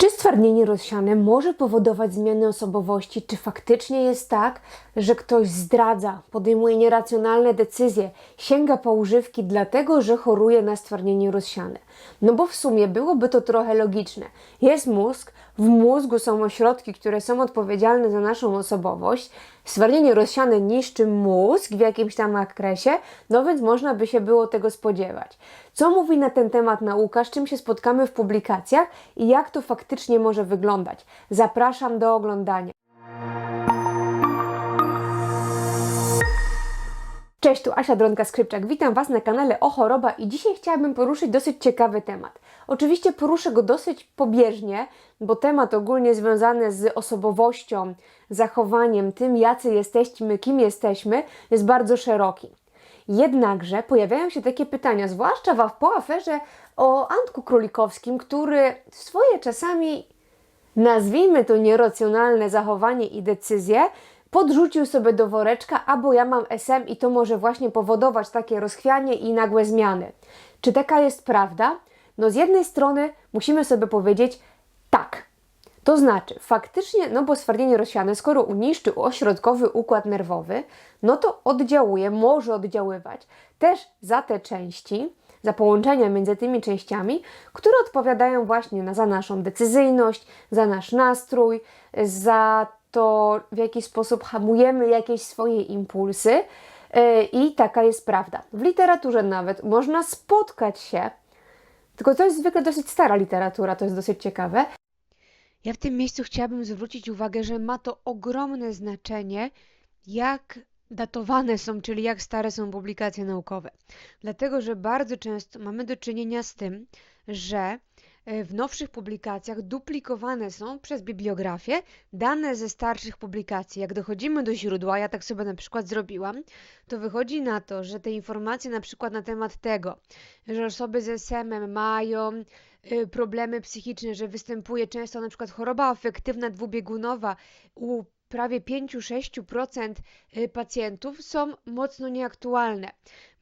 Czy stwardnienie rozsiane może powodować zmiany osobowości? Czy faktycznie jest tak, że ktoś zdradza, podejmuje nieracjonalne decyzje, sięga po używki dlatego, że choruje na stwardnienie rozsiane? No bo w sumie byłoby to trochę logiczne. Jest mózg, w mózgu są ośrodki, które są odpowiedzialne za naszą osobowość. Stwardnienie rozsiane niszczy mózg w jakimś tam zakresie, no więc można by się było tego spodziewać. Co mówi na ten temat nauka, z czym się spotkamy w publikacjach i jak to faktycznie może wyglądać? Zapraszam do oglądania. Cześć, tu Asia Dronka-Skrypczak. Witam Was na kanale O Choroba i dzisiaj chciałabym poruszyć dosyć ciekawy temat. Oczywiście poruszę go dosyć pobieżnie, bo temat ogólnie związany z osobowością, zachowaniem, tym jacy jesteśmy, kim jesteśmy, jest bardzo szeroki. Jednakże pojawiają się takie pytania, zwłaszcza po aferze o Antku Królikowskim, który swoje czasami nazwijmy to nieracjonalne zachowanie i decyzje, podrzucił sobie do woreczka, albo ja mam SM i to może właśnie powodować takie rozchwianie i nagłe zmiany. Czy taka jest prawda? No z jednej strony musimy sobie powiedzieć tak. To znaczy, faktycznie, no bo stwardnienie rozsiane, skoro uniszczy ośrodkowy układ nerwowy, no to oddziałuje, może oddziaływać też za te części, za połączenia między tymi częściami, które odpowiadają właśnie na, za naszą decyzyjność, za nasz nastrój, za to, w jaki sposób hamujemy jakieś swoje impulsy. Yy, I taka jest prawda. W literaturze nawet można spotkać się, tylko to jest zwykle dosyć stara literatura, to jest dosyć ciekawe, Ja w tym miejscu chciałabym zwrócić uwagę, że ma to ogromne znaczenie, jak datowane są, czyli jak stare są publikacje naukowe. Dlatego, że bardzo często mamy do czynienia z tym, że e, w nowszych publikacjach duplikowane są przez bibliografię dane ze starszych publikacji. Jak dochodzimy do źródła, ja tak sobie na przykład zrobiłam, to wychodzi na to, że te informacje na przykład na temat tego, że osoby z SM mają y, problemy psychiczne, że występuje często na przykład choroba afektywna dwubiegunowa u prawie 5-6% y, pacjentów są mocno nieaktualne.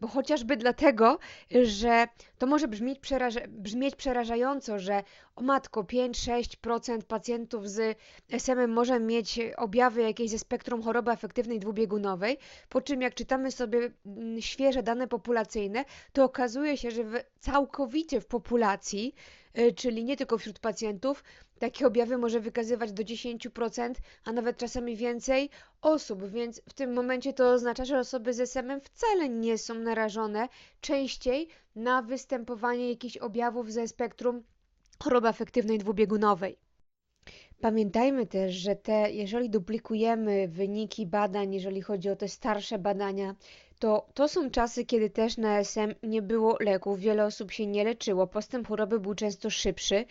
Bo chociażby dlatego, że to może brzmieć, przeraża brzmieć przerażająco, że o matko 5-6% pacjentów z SM może mieć objawy jakieś ze spektrum choroby afektywnej dwubiegunowej, po czym jak czytamy sobie mm, świeże dane populacyjne, to okazuje się, że w, całkowicie w populacji, y, czyli nie tylko wśród pacjentów, takie objawy może wykazywać do 10%, a nawet czasami więcej osób, więc w tym momencie to oznacza, że osoby z SM wcale nie są narażone częściej na występowanie jakichś objawów ze spektrum choroby afektywnej dwubiegunowej. Pamiętajmy też, że te, jeżeli duplikujemy wyniki badań, jeżeli chodzi o te starsze badania, to to są czasy, kiedy też na SM nie było leków, wiele osób się nie leczyło, postęp choroby był często szybszy,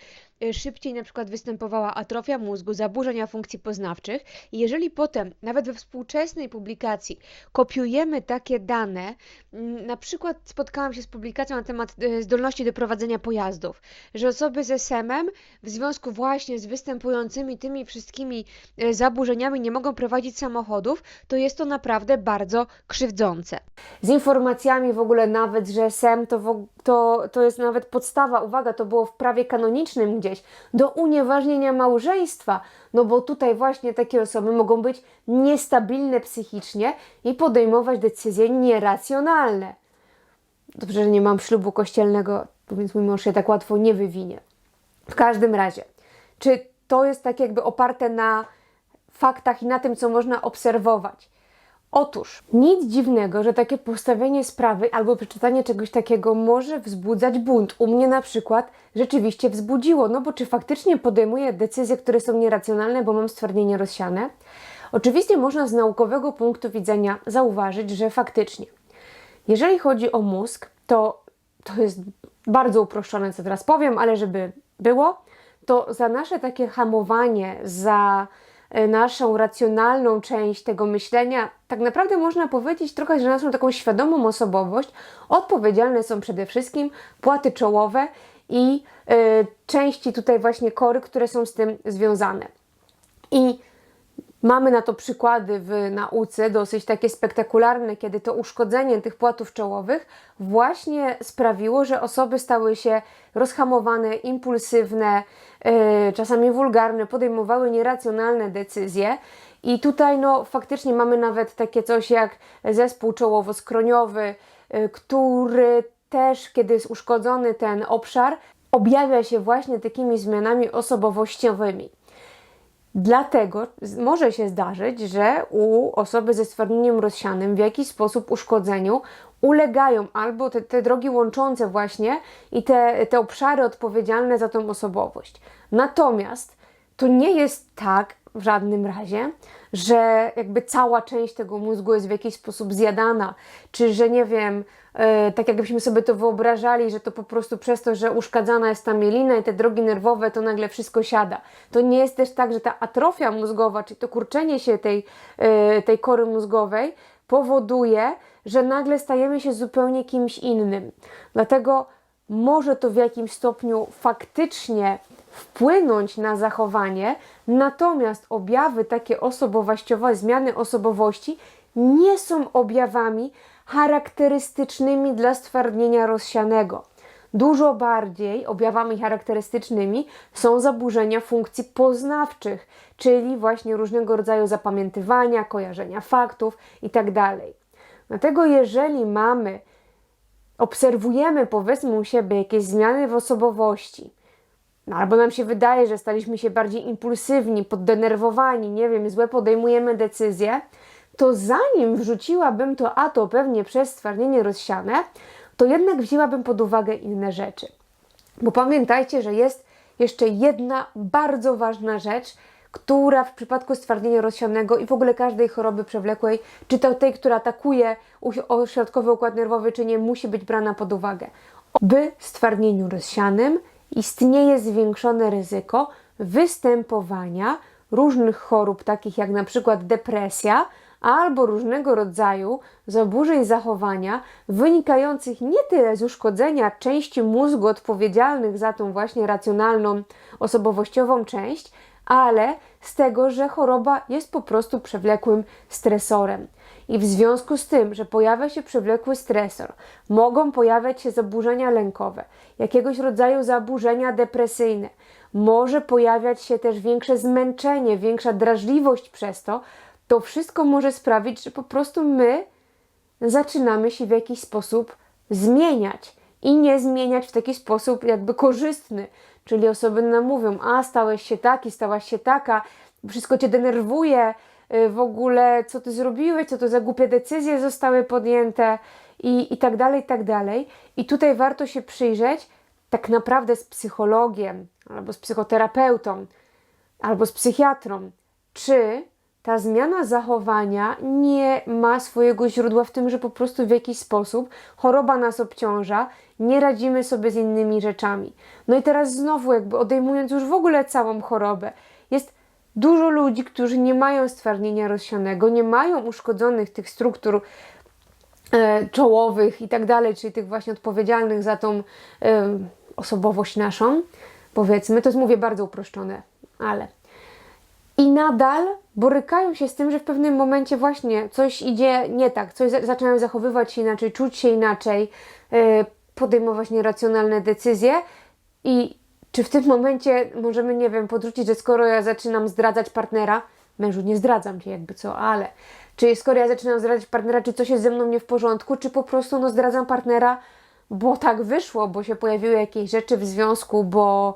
szybciej na przykład występowała atrofia mózgu, zaburzenia funkcji poznawczych i jeżeli potem, nawet we współczesnej publikacji, kopiujemy takie dane, mm, na przykład spotkałam się z publikacją na temat y, zdolności do prowadzenia pojazdów, że osoby z SM-em w związku właśnie z występującymi tymi wszystkimi e, zaburzeniami nie mogą prowadzić samochodów, to jest to naprawdę bardzo krzywdzące. z informacjami w ogóle nawet, że SM to, to, to jest nawet podstawa, uwaga, to było w prawie kanonicznym gdzieś, do unieważnienia małżeństwa, no bo tutaj właśnie takie osoby mogą być niestabilne psychicznie i podejmować decyzje nieracjonalne. Dobrze, że nie mam ślubu kościelnego, więc mój mąż się tak łatwo nie wywinie. W każdym razie, czy to jest tak jakby oparte na faktach i na tym, co można obserwować? Otóż nic dziwnego, że takie postawienie sprawy albo przeczytanie czegoś takiego może wzbudzać bunt. U mnie na przykład rzeczywiście wzbudziło, no bo czy faktycznie podejmuję decyzje, które są nieracjonalne, bo mam stwardnienie rozsiane? Oczywiście można z naukowego punktu widzenia zauważyć, że faktycznie, jeżeli chodzi o mózg, to to jest bardzo uproszczone, co teraz powiem, ale żeby było, to za nasze takie hamowanie, za naszą racjonalną część tego myślenia, tak naprawdę można powiedzieć trochę, że naszą taką świadomą osobowość odpowiedzialne są przede wszystkim płaty czołowe i e, części tutaj właśnie kory, które są z tym związane. I Mamy na to przykłady w nauce, dosyć takie spektakularne, kiedy to uszkodzenie tych płatów czołowych właśnie sprawiło, że osoby stały się rozhamowane, impulsywne, yy, czasami wulgarne, podejmowały nieracjonalne decyzje. I tutaj no, faktycznie mamy nawet takie coś jak zespół czołowo-skroniowy, yy, który też, kiedy jest uszkodzony ten obszar, objawia się właśnie takimi zmianami osobowościowymi. Dlatego może się zdarzyć, że u osoby ze stwardnieniem rozsianym w jakiś sposób uszkodzeniu ulegają albo te, te drogi łączące właśnie i te, te obszary odpowiedzialne za tą osobowość. Natomiast to nie jest tak w żadnym razie, że jakby cała część tego mózgu jest w jakiś sposób zjadana, czy że nie wiem, e, tak jakbyśmy sobie to wyobrażali, że to po prostu przez to, że uszkadzana jest ta mielina i te drogi nerwowe, to nagle wszystko siada. To nie jest też tak, że ta atrofia mózgowa, czyli to kurczenie się tej, e, tej kory mózgowej powoduje, że nagle stajemy się zupełnie kimś innym. Dlatego może to w jakimś stopniu faktycznie wpłynąć na zachowanie, natomiast objawy takie osobowościowe, zmiany osobowości nie są objawami charakterystycznymi dla stwardnienia rozsianego. Dużo bardziej objawami charakterystycznymi są zaburzenia funkcji poznawczych, czyli właśnie różnego rodzaju zapamiętywania, kojarzenia faktów itd. Dlatego jeżeli mamy obserwujemy powiedzmy u siebie jakieś zmiany w osobowości, no, albo nam się wydaje, że staliśmy się bardziej impulsywni, poddenerwowani, nie wiem, złe podejmujemy decyzje, to zanim wrzuciłabym to, a to pewnie przez stwardnienie rozsiane, to jednak wzięłabym pod uwagę inne rzeczy. Bo pamiętajcie, że jest jeszcze jedna bardzo ważna rzecz, która w przypadku stwardnienia rozsianego i w ogóle każdej choroby przewlekłej, czy to tej, która atakuje ośrodkowy układ nerwowy, czy nie, musi być brana pod uwagę. By stwardnieniu rozsianym istnieje zwiększone ryzyko występowania różnych chorób, takich jak na przykład depresja, albo różnego rodzaju zaburzeń zachowania wynikających nie tyle z uszkodzenia części mózgu odpowiedzialnych za tą właśnie racjonalną, osobowościową część, ale z tego, że choroba jest po prostu przewlekłym stresorem. I w związku z tym, że pojawia się przewlekły stresor, mogą pojawiać się zaburzenia lękowe, jakiegoś rodzaju zaburzenia depresyjne, może pojawiać się też większe zmęczenie, większa drażliwość przez to, to wszystko może sprawić, że po prostu my zaczynamy się w jakiś sposób zmieniać. I nie zmieniać w taki sposób jakby korzystny. Czyli osoby nam mówią, a stałeś się taki, stałaś się taka, wszystko cię denerwuje, w ogóle co ty zrobiłeś, co to za głupie decyzje zostały podjęte i, i tak dalej, i tak dalej. I tutaj warto się przyjrzeć tak naprawdę z psychologiem, albo z psychoterapeutą, albo z psychiatrą, czy ta zmiana zachowania nie ma swojego źródła w tym, że po prostu w jakiś sposób choroba nas obciąża, nie radzimy sobie z innymi rzeczami. No i teraz znowu, jakby odejmując już w ogóle całą chorobę, dużo ludzi, którzy nie mają stwardnienia rozsianego, nie mają uszkodzonych tych struktur e, czołowych i tak dalej, czyli tych właśnie odpowiedzialnych za tą e, osobowość naszą, powiedzmy, to jest mówię bardzo uproszczone, ale. I nadal borykają się z tym, że w pewnym momencie właśnie coś idzie nie tak, coś za- zaczynają zachowywać się inaczej, czuć się inaczej, e, podejmować nieracjonalne decyzje i czy w tym momencie możemy, nie wiem, podrzucić, że skoro ja zaczynam zdradzać partnera, mężu nie zdradzam cię jakby co, ale czy skoro ja zaczynam zdradzać partnera, czy coś jest ze mną nie w porządku, czy po prostu no zdradzam partnera, bo tak wyszło, bo się pojawiły jakieś rzeczy w związku, bo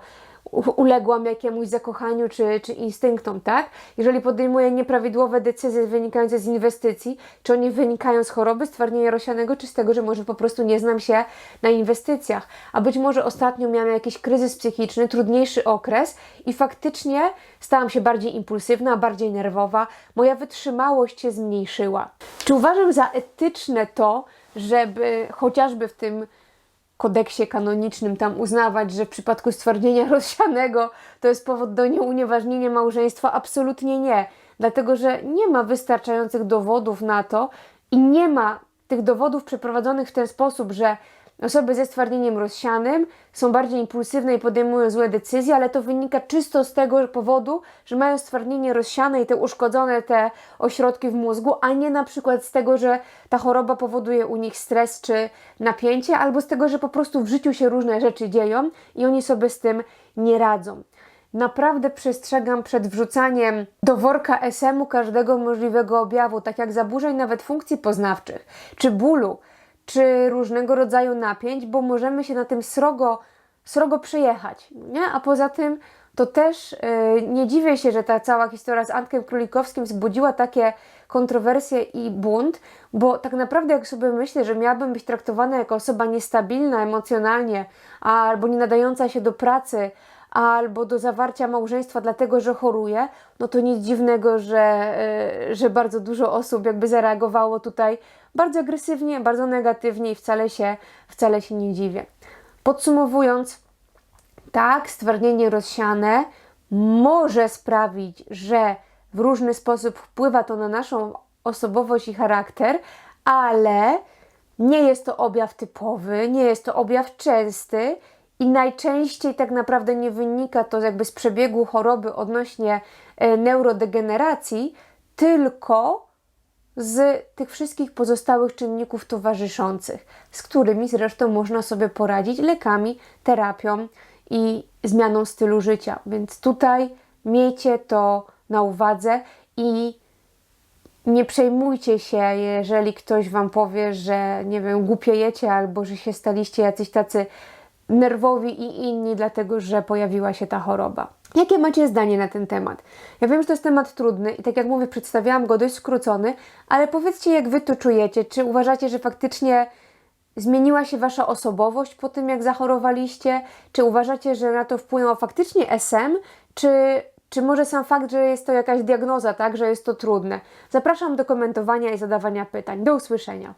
uległam jakiemuś zakochaniu czy, czy instynktom, tak? Jeżeli podejmuję nieprawidłowe decyzje wynikające z inwestycji, czy one wynikają z choroby, stwardnienia rozsianego, czy z tego, że może po prostu nie znam się na inwestycjach. A być może ostatnio miałam jakiś kryzys psychiczny, trudniejszy okres i faktycznie stałam się bardziej impulsywna, bardziej nerwowa, moja wytrzymałość się zmniejszyła. Czy uważam za etyczne to, żeby chociażby w tym kodeksie kanonicznym tam uznawać, że w przypadku stwardnienia rozsianego to jest powód do nieunieważnienia małżeństwa? Absolutnie nie. Dlatego, że nie ma wystarczających dowodów na to i nie ma tych dowodów przeprowadzonych w ten sposób, że Osoby ze stwardnieniem rozsianym są bardziej impulsywne i podejmują złe decyzje, ale to wynika czysto z tego powodu, że mają stwardnienie rozsiane i te uszkodzone te ośrodki w mózgu, a nie na przykład z tego, że ta choroba powoduje u nich stres czy napięcie, albo z tego, że po prostu w życiu się różne rzeczy dzieją i oni sobie z tym nie radzą. Naprawdę przestrzegam przed wrzucaniem do worka SM-u każdego możliwego objawu, tak jak zaburzeń nawet funkcji poznawczych, czy bólu, czy różnego rodzaju napięć, bo możemy się na tym srogo, srogo przejechać. Nie? A poza tym to też yy, nie dziwię się, że ta cała historia z Antkiem Królikowskim wzbudziła takie kontrowersje i bunt, bo tak naprawdę jak sobie myślę, że miałabym być traktowana jako osoba niestabilna emocjonalnie, albo nie nadająca się do pracy, albo do zawarcia małżeństwa dlatego, że choruje, no to nic dziwnego, że, yy, że bardzo dużo osób jakby zareagowało tutaj bardzo agresywnie, bardzo negatywnie i wcale się, wcale się nie dziwię. Podsumowując, tak, stwardnienie rozsiane może sprawić, że w różny sposób wpływa to na naszą osobowość i charakter, ale nie jest to objaw typowy, nie jest to objaw częsty i najczęściej tak naprawdę nie wynika to jakby z przebiegu choroby odnośnie e, neurodegeneracji, tylko z tych wszystkich pozostałych czynników towarzyszących, z którymi zresztą można sobie poradzić lekami, terapią i zmianą stylu życia. Więc tutaj miejcie to na uwadze i nie przejmujcie się, jeżeli ktoś wam powie, że nie wiem, głupiejecie albo że się staliście jacyś tacy nerwowi i inni, dlatego że pojawiła się ta choroba. Jakie macie zdanie na ten temat? Ja wiem, że to jest temat trudny i tak jak mówię, przedstawiałam go dość skrócony, ale powiedzcie, jak wy to czujecie. Czy uważacie, że faktycznie zmieniła się wasza osobowość po tym, jak zachorowaliście? Czy uważacie, że na to wpłynął faktycznie SM? Czy, czy może sam fakt, że jest to jakaś diagnoza, tak, że jest to trudne? Zapraszam do komentowania i zadawania pytań. Do usłyszenia.